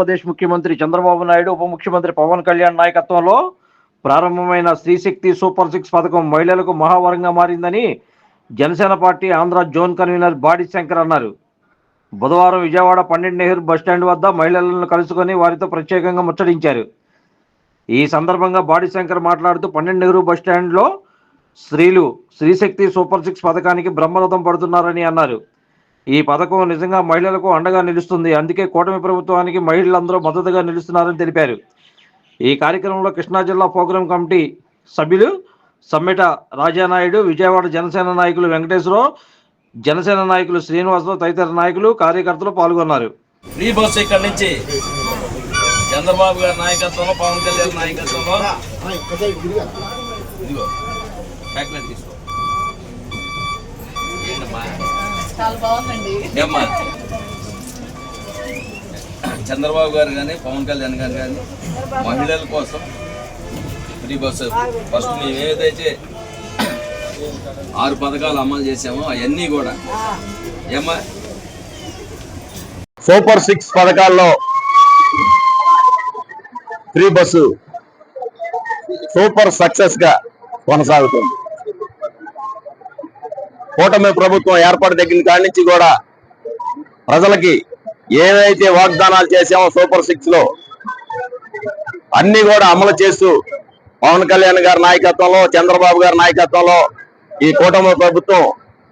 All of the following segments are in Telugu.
ఆంధ్రప్రదేశ్ ముఖ్యమంత్రి చంద్రబాబు నాయుడు ఉప ముఖ్యమంత్రి పవన్ కళ్యాణ్ నాయకత్వంలో ప్రారంభమైన స్త్రీశక్తి సూపర్ సిక్స్ పథకం మహిళలకు మహావరంగా మారిందని Janasena party Andhra zone convener Badi Shankar అన్నారు. బుధవారం విజయవాడ పండిట్ నెహ్రూ బస్టాండ్ వద్ద మహిళలను కలుసుకొని వారితో ప్రత్యేకంగా ముచ్చటించారు. ఈ సందర్భంగా బాడి శంకర్ మాట్లాడుతూ పండిట్ నెహ్రూ బస్టాండ్లో స్త్రీలు స్త్రీశక్తి సూపర్ సిక్స్ పథకానికి బ్రహ్మరథం పడుతున్నారని అన్నారు. ఈ పథకం నిజంగా మహిళలకు అండగా నిలుస్తుంది. అందుకే కూటమి ప్రభుత్వానికి మహిళలందరూ మద్దతుగా నిలుస్తున్నారని తెలిపారు. ఈ కార్యక్రమంలో కృష్ణా జిల్లా ప్రోగ్రాం కమిటీ సభ్యులు సమ్మెట రాజానాయుడు విజయవాడ జనసేన నాయకులు వెంకటేశ్వరరావు జనసేన నాయకులు శ్రీనివాసరావు తదితర నాయకులు కార్యకర్తలు పాల్గొన్నారు. ఫ్రీ ఇక్కడ నుంచి చంద్రబాబు గారి నాయకత్వంలో పవన్ కళ్యాణ్ నాయకత్వంలో. ఇదిగో ప్యాక్లెట్ తీసుకో. ఏంటమ్మా? చాలా బాగుందండి. ఏమ్మా? చంద్రబాబు గారు కానీ పవన్ కళ్యాణ్ గారు కానీ మహిళల కోసం ఫ్రీ బస్సు. ఫస్ట్ మేము ఏదైతే ఆరు పథకాలు అమలు చేసామో అవన్నీ కూడా. ఏమ్మా? సూపర్ సిక్స్ పథకాల్లో ఫ్రీ బస్సు సూపర్ సక్సెస్గా కొనసాగుతుంది. కూటమి ప్రభుత్వం ఏర్పాటు దగ్గర కాడి నుంచి కూడా ప్రజలకి ఏవైతే వాగ్దానాలు చేశామో సూపర్ సిక్స్లో అన్ని కూడా అమలు చేస్తూ పవన్ కళ్యాణ్ గారి నాయకత్వంలో చంద్రబాబు గారి నాయకత్వంలో ఈ కూటమి ప్రభుత్వం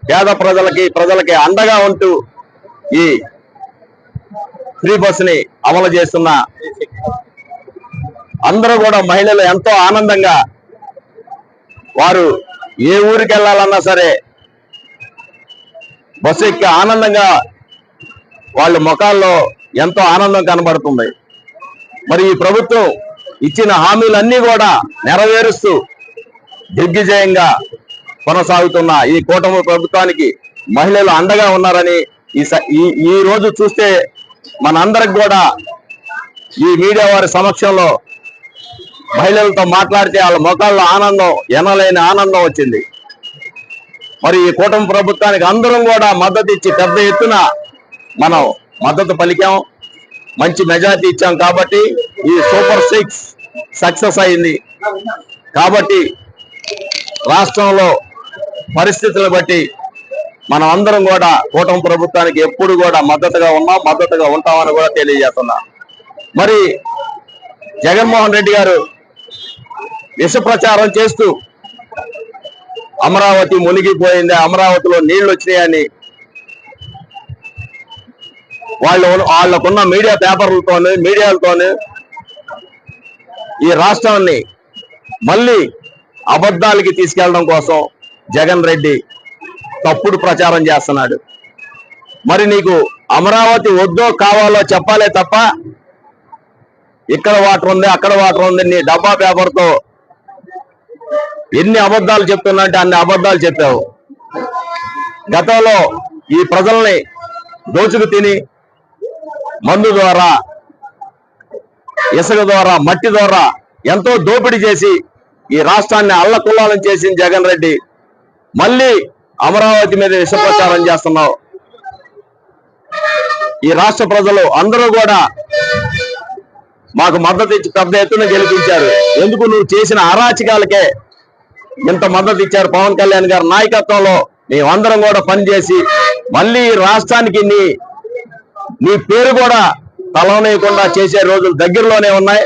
పేద ప్రజలకి ప్రజలకి అండగా ఉంటూ ఈ ఫ్రీ బస్ని అమలు చేస్తున్న అందరూ కూడా మహిళలు ఎంతో ఆనందంగా వారు ఏ ఊరికి వెళ్ళాలన్నా సరే బస్సు ఎక్కి ఆనందంగా వాళ్ళ ముఖాల్లో ఎంతో ఆనందం కనబడుతుంది. మరి ఈ ప్రభుత్వం ఇచ్చిన హామీలన్నీ కూడా నెరవేరుస్తూ దిగ్విజయంగా కొనసాగుతున్న ఈ కూటమి ప్రభుత్వానికి మహిళలు అండగా ఉన్నారని ఈ స- ఈ- ఈ రోజు చూస్తే మనందరికి కూడా ఈ మీడియా వారి సమక్షంలో మహిళలతో మాట్లాడితే వాళ్ళ ముఖాల్లో ఆనందం ఎనలేని ఆనందం వచ్చింది. మరి ఈ కూటమి ప్రభుత్వానికి అందరం కూడా మద్దతు ఇచ్చి పెద్ద ఎత్తున మనం మద్దతు పలికాం. మంచి మెజార్టీ ఇచ్చాం కాబట్టి ఈ సూపర్ సిక్స్ సక్సెస్ అయింది. కాబట్టి రాష్ట్రంలో పరిస్థితులను బట్టి మనం అందరం కూడా కూటమి ప్రభుత్వానికి ఎప్పుడు కూడా మద్దతుగా ఉన్నాం మద్దతుగా ఉంటామని కూడా తెలియజేస్తున్నా. మరి జగన్మోహన్ రెడ్డి గారు విష ప్రచారం చేస్తూ అమరావతి మునిగిపోయింది అమరావతిలో నీళ్ళు వచ్చినాయని వాళ్ళు వాళ్ళకున్న మీడియా పేపర్లతోని మీడియాలతోని ఈ రాష్ట్రాన్ని మళ్ళీ అబద్ధాలకి తీసుకెళ్ళడం కోసం జగన్ రెడ్డి తప్పుడు ప్రచారం చేస్తున్నాడు. మరి నీకు అమరావతి వద్దో కావాలో చెప్పాలే తప్ప ఇక్కడ వాటర్ ఉంది అక్కడ వాటర్ ఉంది నీ డబ్బా పేపర్తో ఎన్ని అబద్ధాలు చెప్తున్నట్టే అన్ని అబద్ధాలు చెప్పావు. గతంలో ఈ ప్రజల్ని దోచుకు తిని మందు ద్వారా ఇసుక ద్వారా మట్టి ద్వారా ఎంతో దోపిడీ చేసి ఈ రాష్ట్రాన్ని అల్లకుల్లాలం చేసిన జగన్ రెడ్డి. మళ్ళీ అమరావతి మీద విషప్రచారం చేస్తున్నావు. ఈ రాష్ట్ర ప్రజలు అందరూ కూడా మాకు మద్దతు ఇచ్చి పెద్ద ఎత్తున గెలిపించారు. ఎందుకు? నువ్వు చేసిన అరాచకాలకే ఇంత మద్దతు ఇచ్చారు పవన్ కళ్యాణ్ గారి నాయకత్వంలో? మేమందరం కూడా పనిచేసి మళ్ళీ రాష్ట్రానికి నీ నీ పేరు కూడా తలవనేయకుండా చేసే రోజులు దగ్గరలోనే ఉన్నాయి.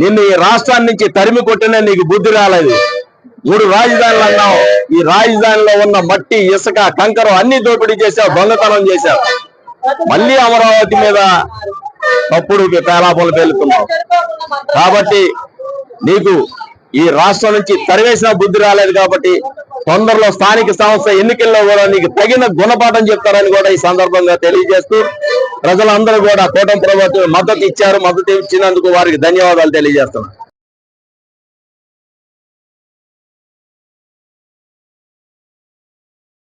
నిన్ను ఈ రాష్ట్రాన్ని నుంచి తరిమి కొట్టినా నీకు బుద్ధి రాలేదు. మూడు రాజధానులు అన్నావు. ఈ రాజధానిలో ఉన్న మట్టి ఇసుక కంకరం అన్ని దోపిడీ చేశావు దొంగతనం చేశావు. మళ్ళీ అమరావతి మీద తప్పుడు పేలాపలు పేలుతున్నావు. కాబట్టి నీకు ఈ రాష్ట్రం నుంచి తరివేసిన బుద్ధి రాలేదు కాబట్టి తొందరలో స్థానిక సంస్థ ఎన్నికల్లో కూడా నీకు తగిన గుణపాఠం చెప్తారని కూడా ఈ సందర్భంగా తెలియజేస్తూ ప్రజలందరూ కూడా కూటమి ప్రభుత్వం మద్దతు ఇచ్చారు మద్దతు ఇచ్చినందుకు వారికి ధన్యవాదాలు తెలియజేస్తున్నాను